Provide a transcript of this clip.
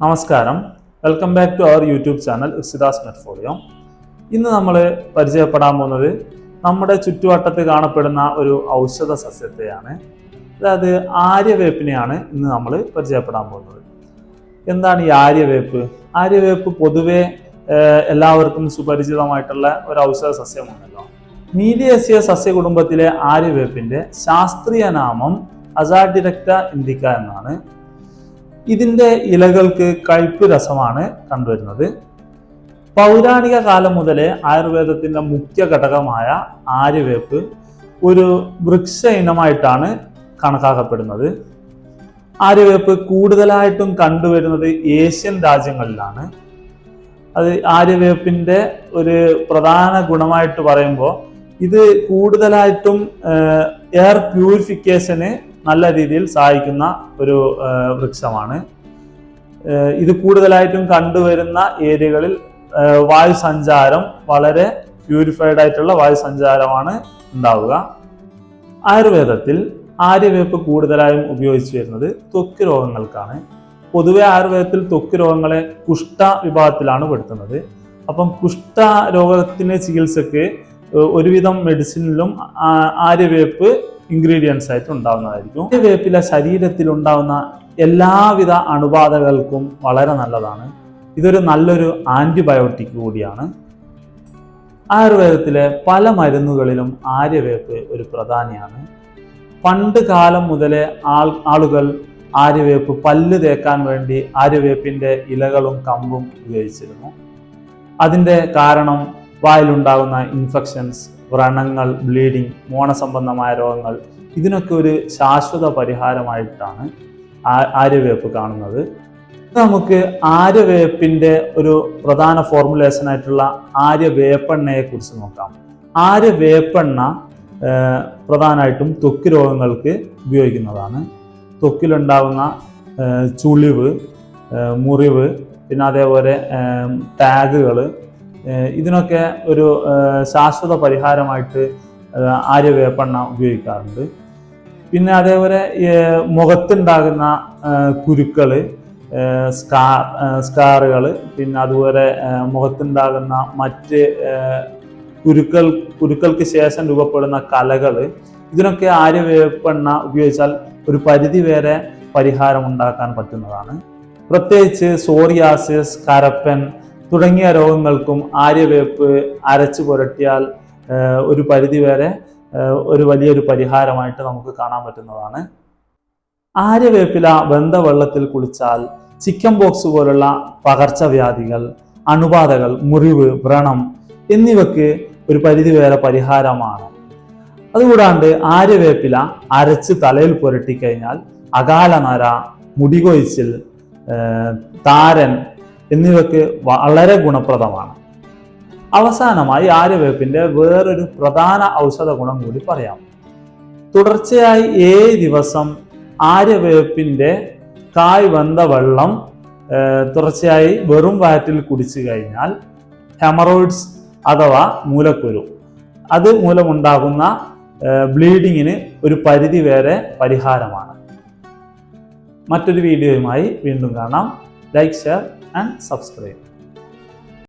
നമസ്കാരം. Welcome back to our YouTube channel ഉസിദാസ് മെറ്റ്ഫോളിയോ ഇന്ന് നമ്മൾ പരിചയപ്പെടാൻ പോകുന്നത് നമ്മുടെ ചുറ്റുവട്ടത്ത് കാണപ്പെടുന്ന ഒരു ഔഷധ സസ്യത്തെയാണ്. അതായത് ആര്യവേപ്പിനെയാണ് ഇന്ന് നമ്മൾ പരിചയപ്പെടാൻ പോകുന്നത്. എന്താണ് ഈ ആര്യവേപ്പ്? ആര്യവേപ്പ് പൊതുവേ എല്ലാവർക്കും സുപരിചിതമായിട്ടുള്ള ഒരു ഔഷധ സസ്യമാണല്ലോ. മീലിയേസിയ സസ്യകുടുംബത്തിലെ ആര്യവേപ്പിന്റെ ശാസ്ത്രീയ നാമം അസാഡിരക്ട ഇൻഡിക്ക എന്നാണ്. ഇതിന്റെ ഇലകൾക്ക് കഴിപ്പ് രസമാണ് കണ്ടുവരുന്നത്. പൗരാണിക കാലം മുതലേ ആയുർവേദത്തിന്റെ മുഖ്യ ഘടകമായ ആര്യവേപ്പ് ഒരു വൃക്ഷ ഇനമായിട്ടാണ് കണക്കാക്കപ്പെടുന്നത്. ആര്യവേപ്പ് കൂടുതലായിട്ടും കണ്ടുവരുന്നത് ഏഷ്യൻ രാജ്യങ്ങളിലാണ്. അത് ആര്യവേപ്പിന്റെ ഒരു പ്രധാന ഗുണമായിട്ട് പറയുമ്പോൾ ഇത് കൂടുതലായിട്ടും എയർ പ്യൂരിഫിക്കേഷന് നല്ല രീതിയിൽ സഹായിക്കുന്ന ഒരു വൃക്ഷമാണ്. ഇത് കൂടുതലായിട്ടും കണ്ടുവരുന്ന ഏരിയകളിൽ വായു സഞ്ചാരം വളരെ പ്യൂരിഫൈഡ് ആയിട്ടുള്ള വായു സഞ്ചാരമാണ് ഉണ്ടാവുക. ആയുർവേദത്തിൽ ആര്യവേപ്പ് കൂടുതലായും ഉപയോഗിച്ചു വരുന്നത് ത്വക്ക് രോഗങ്ങൾക്കാണ്. പൊതുവെ ആയുർവേദത്തിൽ ത്വക്ക് രോഗങ്ങളെ കുഷ്ഠ വിഭാഗത്തിലാണ് പെടുത്തുന്നത്. അപ്പം കുഷ്ഠ രോഗത്തിന് ചികിത്സക്ക് ഒരുവിധം മെഡിസിനിലും ആര്യവേപ്പ് ഇൻഗ്രീഡിയൻസ് ആയിട്ട് ഉണ്ടാവുന്നതായിരിക്കും. വേപ്പിലെ ശരീരത്തിൽ ഉണ്ടാകുന്ന എല്ലാവിധ അണുബാധകൾക്കും വളരെ നല്ലതാണ്. ഇതൊരു നല്ലൊരു ആന്റിബയോട്ടിക് കൂടിയാണ്. ആയുർവേദത്തിലെ പല മരുന്നുകളിലും ആര്യവേപ്പ് ഒരു പ്രധാനിയാണ്. പണ്ട് കാലം മുതലേ ആളുകൾ ആര്യവേപ്പ് പല്ല് തേക്കാൻ വേണ്ടി ആര്യവേപ്പിന്റെ ഇലകളും കമ്പും ഉപയോഗിച്ചിരുന്നു. അതിന്റെ കാരണം വായിലുണ്ടാകുന്ന ഇൻഫെക്ഷൻസ് വ്രണങ്ങൾ ബ്ലീഡിംഗ് മോണസംബന്ധമായ രോഗങ്ങൾ ഇതിനൊക്കെ ഒരു ശാശ്വത പരിഹാരമായിട്ടാണ് ആര്യവേപ്പ് കാണുന്നത്. നമുക്ക് ആര്യവേപ്പിന്റെ ഒരു പ്രധാന ഫോർമുലേഷൻ ആയിട്ടുള്ള ആര്യവേപ്പെണ്ണയെ കുറിച്ച് നോക്കാം. ആര്യവേപ്പെണ്ണ പ്രധാനമായിട്ടും ത്വക്ക് രോഗങ്ങൾക്ക് ഉപയോഗിക്കുന്നതാണ്. ത്വക്കിലുണ്ടാകുന്ന ചുളിവ് മുറിവ് പിന്നെ അതേപോലെ ടാഗുകൾ ഇതിനൊക്കെ ഒരു ശാശ്വത പരിഹാരമായിട്ട് ആര്യവേപ്പണ്ണ ഉപയോഗിക്കാറുണ്ട്. പിന്നെ അതേപോലെ മുഖത്തുണ്ടാകുന്ന കുരുക്കൾ കുരുക്കൾ ഏഹ്, സ്കാ സ്കാറുകൾ പിന്നെ അതുപോലെ മുഖത്തുണ്ടാകുന്ന മറ്റ് കുരുക്കൾ കുരുക്കൾക്ക് ശേഷം രൂപപ്പെടുന്ന കലകൾ ഇതിനൊക്കെ ആര്യവേപ്പെണ്ണ ഉപയോഗിച്ചാൽ ഒരു പരിധി വരെ പരിഹാരം ഉണ്ടാക്കാൻ പറ്റുന്നതാണ്. പ്രത്യേകിച്ച് സോറിയാസിസ് കരപ്പൻ തുടങ്ങിയ രോഗങ്ങൾക്കും ആര്യവേപ്പ് അരച്ചു പുരട്ടിയാൽ ഒരു പരിധിവരെ ഒരു വലിയൊരു പരിഹാരമായിട്ട് നമുക്ക് കാണാൻ പറ്റുന്നതാണ്. ആര്യവേപ്പില വെന്ത വെള്ളത്തിൽ കുളിച്ചാൽ ചിക്കൻ ബോക്സ് പോലുള്ള പകർച്ചവ്യാധികൾ അണുബാധകൾ മുറിവ് വ്രണം എന്നിവയ്ക്ക് ഒരു പരിധിവരെ പരിഹാരമാണ്. അതുകൂടാണ്ട് ആര്യവേപ്പില അരച്ച് തലയിൽ പുരട്ടിക്കഴിഞ്ഞാൽ അകാലനര മുടികൊഴിച്ചിൽ താരൻ എന്നിവയ്ക്ക് വളരെ ഗുണപ്രദമാണ്. അവസാനമായി ആര്യവേപ്പിന്റെ വേറൊരു പ്രധാന ഔഷധ ഗുണം കൂടി പറയാം. തുടർച്ചയായി ഏഴ് ദിവസം ആര്യവേപ്പിന്റെ കായ് വന്ന വെള്ളം തുടർച്ചയായി വെറും വയറ്റിൽ കുടിച്ചു കഴിഞ്ഞാൽ ഹെമറോയിഡ്സ് അഥവാ മൂലക്കുരു അത് മൂലമുണ്ടാകുന്ന ബ്ലീഡിങ്ങിന് ഒരു പരിധി വരെ പരിഹാരമാണ്. മറ്റൊരു വീഡിയോയുമായി വീണ്ടും കാണാം. Like share. and subscribe.